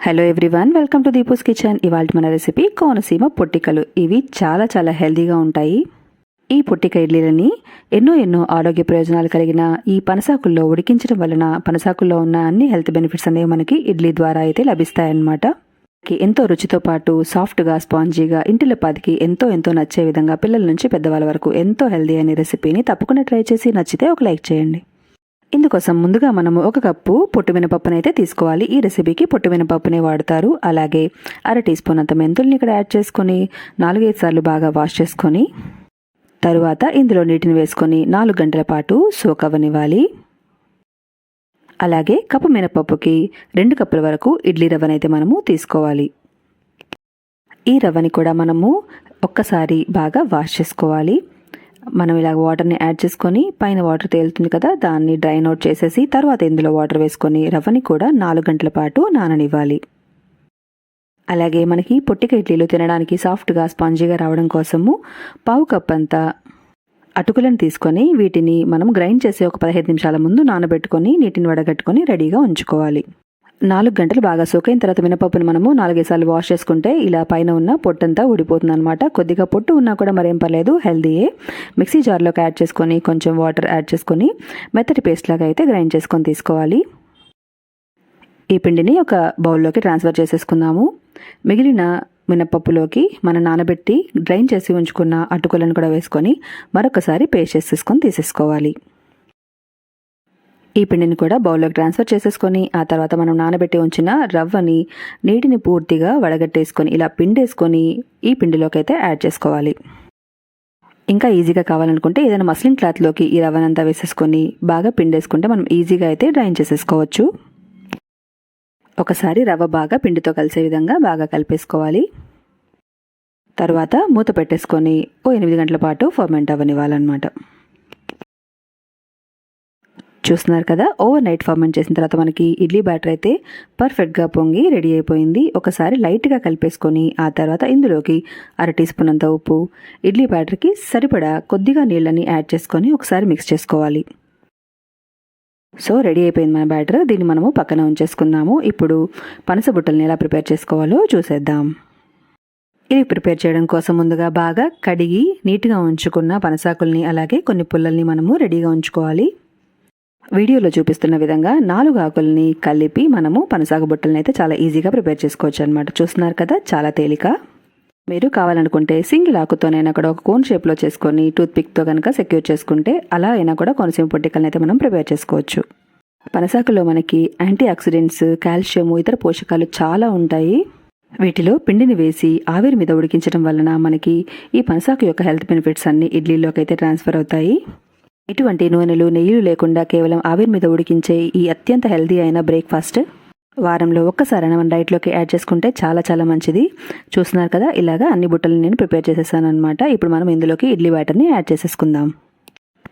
Hello everyone welcome to Deepu's kitchen ఇవాళ మన recipe Konaseema పొట్టికలు. ఇవి చాలా చాలా హెల్దీగా ఉంటాయి. ఈ పొట్టిక ఇడ్లీలని ఎన్నో ఎన్నో ఆరోగ్య ప్రయోజనాలు కలిగిన ఈ పనసాకుల్లో ఉడికించడం వలన పనసాకుల్లో ఉన్న అన్ని హెల్త్ బెనిఫిట్స్ అనేవి మనకి ఇడ్లీ ద్వారా అయితే లభిస్తాయన్నమాట. ఎంతో రుచితో పాటు సాఫ్ట్గా స్పాంజీగా ఇంటిలో పాదికి ఎంతో ఎంతో నచ్చే విధంగా పిల్లల నుంచి పెద్దవాళ్ళ వరకు ఎంతో హెల్దీ అనే రెసిపీని తప్పకుండా ట్రై చేసి నచ్చితే ఒక లైక్ చేయండి. ఇందుకోసం ముందుగా మనము ఒక కప్పు పొట్టు మినపప్పునైతే అయితే తీసుకోవాలి. ఈ రెసిపీకి పొట్టు మినపప్పునే వాడతారు. అలాగే అర టీ స్పూన్ అంత మెంతుల్ని ఇక్కడ యాడ్ చేసుకొని నాలుగైదు సార్లు బాగా వాష్ చేసుకొని తరువాత ఇందులో నీటిని వేసుకొని నాలుగు గంటల పాటు సోక్ అవ్వనివ్వాలి. అలాగే కప్పు మినపప్పుకి రెండు కప్పుల వరకు ఇడ్లీ రవ్వనైతే మనము తీసుకోవాలి. ఈ రవ్వని కూడా మనము ఒక్కసారి బాగా వాష్ చేసుకోవాలి. మనం ఇలా వాటర్ని యాడ్ చేసుకొని పైన వాటర్ తేలుతుంది కదా దాన్ని డ్రైన్ అవుట్ చేసేసి తర్వాత ఇందులో వాటర్ వేసుకొని రవ్వని కూడా నాలుగు గంటల పాటు నాననివ్వాలి. అలాగే మనకి పొట్టిక ఇడ్లీలు తినడానికి సాఫ్ట్గా స్పాంజీగా రావడం కోసము పావు కప్ అంతా అటుకులను తీసుకొని వీటిని మనం గ్రైండ్ చేసి ఒక పదిహేను నిమిషాల ముందు నానబెట్టుకొని నీటిని వడగట్టుకొని రెడీగా ఉంచుకోవాలి. నాలుగు గంటలు బాగా సోకైన తర్వాత మినపప్పుని మనము నాలుగైదు వాష్ చేసుకుంటే ఇలా పైన ఉన్న పొట్టంతా ఊడిపోతుంది అనమాట కొద్దిగా పొట్టు ఉన్నా కూడా మరేం పర్లేదు హెల్దీయే మిక్సీ జార్లోకి యాడ్ చేసుకొని కొంచెం వాటర్ యాడ్ చేసుకొని మెత్తటి పేస్ట్ లాగా అయితే గ్రైండ్ చేసుకొని తీసుకోవాలి. ఈ పిండిని ఒక బౌల్లోకి ట్రాన్స్ఫర్ చేసేసుకుందాము. మిగిలిన మినపప్పులోకి మనం నానబెట్టి డ్రైన్ చేసి ఉంచుకున్న అటుకులను కూడా వేసుకొని మరొకసారి పేస్ట్ చేసేసుకొని తీసేసుకోవాలి. ఈ పిండిని కూడా బౌల్లోకి ట్రాన్స్ఫర్ చేసేసుకొని ఆ తర్వాత మనం నానబెట్టి ఉంచిన రవ్వని నీటిని పూర్తిగా వడగట్టేసుకొని ఇలా పిండేసుకొని ఈ పిండిలోకి అయితే యాడ్ చేసుకోవాలి. ఇంకా ఈజీగా కావాలనుకుంటే ఏదైనా మస్లిన్ క్లాత్లోకి ఈ రవ్వనంతా వేసేసుకొని బాగా పిండేసుకుంటే మనం ఈజీగా అయితే డ్రైన్ చేసేసుకోవచ్చు. ఒకసారి రవ్వ బాగా పిండితో కలిసే విధంగా బాగా కలిపేసుకోవాలి. తర్వాత మూత పెట్టేసుకొని ఓ ఎనిమిది గంటల పాటు ఫర్మెంట్ అవ్వనివ్వాలన్నమాట. చూస్తున్నారు కదా ఓవర్ నైట్ ఫర్మెంట్ చేసిన తర్వాత మనకి ఇడ్లీ బ్యాటర్ అయితే పర్ఫెక్ట్గా పొంగి రెడీ అయిపోయింది. ఒకసారి లైట్గా కలిపేసుకొని ఆ తర్వాత ఇందులోకి అర టీ స్పూన్ అంత ఉప్పు ఇడ్లీ బ్యాటర్కి సరిపడా కొద్దిగా నీళ్ళని యాడ్ చేసుకొని ఒకసారి మిక్స్ చేసుకోవాలి. సో రెడీ అయిపోయింది మన బ్యాటర్. దీన్ని మనము పక్కన ఉంచేసుకుందాము ఇప్పుడు పనస బుట్టల్ని ఎలా ప్రిపేర్ చేసుకోవాలో చూసేద్దాం. ఇది ప్రిపేర్ చేయడం కోసం ముందుగా బాగా కడిగి నీట్గా ఉంచుకున్న పనసాకుల్ని అలాగే కొన్ని పుల్లల్ని మనము రెడీగా ఉంచుకోవాలి. వీడియోలో చూపిస్తున్న విధంగా నాలుగు ఆకుల్ని కలిపి మనము పనసాగు బుట్టలను అయితే చాలా ఈజీగా ప్రిపేర్ చేసుకోవచ్చు అనమాట చూస్తున్నారు కదా? చాలా తేలిక. మీరు కావాలనుకుంటే సింగిల్ ఆకుతోనైనా కూడా ఒక కోన్ షేప్లో చేసుకొని టూత్పిక్తో కనుక సెక్యూర్ చేసుకుంటే అలా అయినా కూడా కొనసీమ పొట్టికలను అయితే మనం ప్రిపేర్ చేసుకోవచ్చు. పనసాకులో మనకి యాంటీ ఆక్సిడెంట్స్ కాల్షియము ఇతర పోషకాలు చాలా ఉంటాయి. వీటిలో పిండిని వేసి ఆవిరి మీద ఉడికించడం వలన మనకి ఈ పనసాకు యొక్క హెల్త్ బెనిఫిట్స్ అన్ని ఇడ్లీలోకి అయితే ట్రాన్స్ఫర్ అవుతాయి. ఎటువంటి నూనెలు నెయ్యిలు లేకుండా కేవలం ఆవిరి మీద ఉడికించే ఈ అత్యంత హెల్దీ అయిన బ్రేక్ఫాస్ట్ వారంలో ఒక్కసారైనా మన డైట్లోకి యాడ్ చేసుకుంటే చాలా చాలా మంచిది. చూస్తున్నారు కదా ఇలాగా అన్ని బుట్టలు నేను ప్రిపేర్ చేసేసాను అనమాట ఇప్పుడు మనం ఇందులోకి ఇడ్లీ బ్యాటర్ని యాడ్ చేసేసుకుందాం.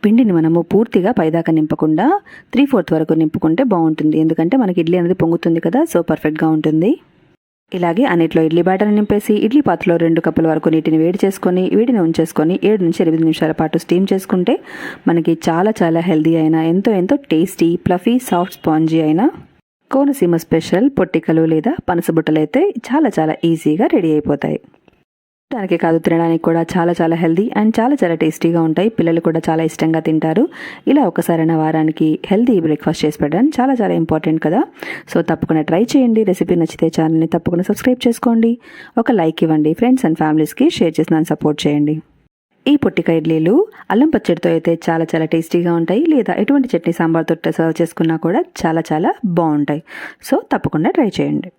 పిండిని మనము పూర్తిగా పైదాకా నింపకుండా త్రీ ఫోర్త్ వరకు నింపుకుంటే బాగుంటుంది. ఎందుకంటే మనకి ఇడ్లీ అనేది పొంగుతుంది కదా సో పర్ఫెక్ట్గా ఉంటుంది. ఇలాగే అన్నిట్లో ఇడ్లీ బ్యాటర్ని నింపేసి ఇడ్లీ పాత్రలో రెండు కప్పుల వరకు నీటిని వేడి చేసుకొని వేడిని ఉంచేసుకొని ఏడు నుంచి ఎనిమిది నిమిషాల పాటు స్టీమ్ చేసుకుంటే మనకి చాలా చాలా హెల్దీ అయిన ఎంతో ఎంతో టేస్టీ ప్లఫీ సాఫ్ట్ స్పాంజీ అయిన కోనసీమ స్పెషల్ పొట్టికలు లేదా పనసబుట్టలు అయితే చాలా చాలా ఈజీగా రెడీ అయిపోతాయి. దానికి కాదు తినడానికి కూడా చాలా చాలా హెల్దీ అండ్ చాలా చాలా టేస్టీగా ఉంటాయి. పిల్లలు కూడా చాలా ఇష్టంగా తింటారు. ఇలా ఒకసారైనా వారానికి హెల్దీ బ్రేక్ఫాస్ట్ చేసి పెట్టడం చాలా చాలా ఇంపార్టెంట్ కదా. సో తప్పకుండా ట్రై చేయండి. రెసిపీ నచ్చితే ఛానల్ని తప్పకుండా సబ్స్క్రైబ్ చేసుకోండి. ఒక లైక్ ఇవ్వండి. ఫ్రెండ్స్ అండ్ ఫ్యామిలీస్కి షేర్ చేసి నన్ను సపోర్ట్ చేయండి. ఈ పొట్టిక ఇడ్లీలు అల్లం పచ్చడితో అయితే చాలా చాలా టేస్టీగా ఉంటాయి. లేదా ఎటువంటి చట్నీ సాంబార్తో సర్వ్ చేసుకున్నా కూడా చాలా చాలా బాగుంటాయి. సో తప్పకుండా ట్రై చేయండి.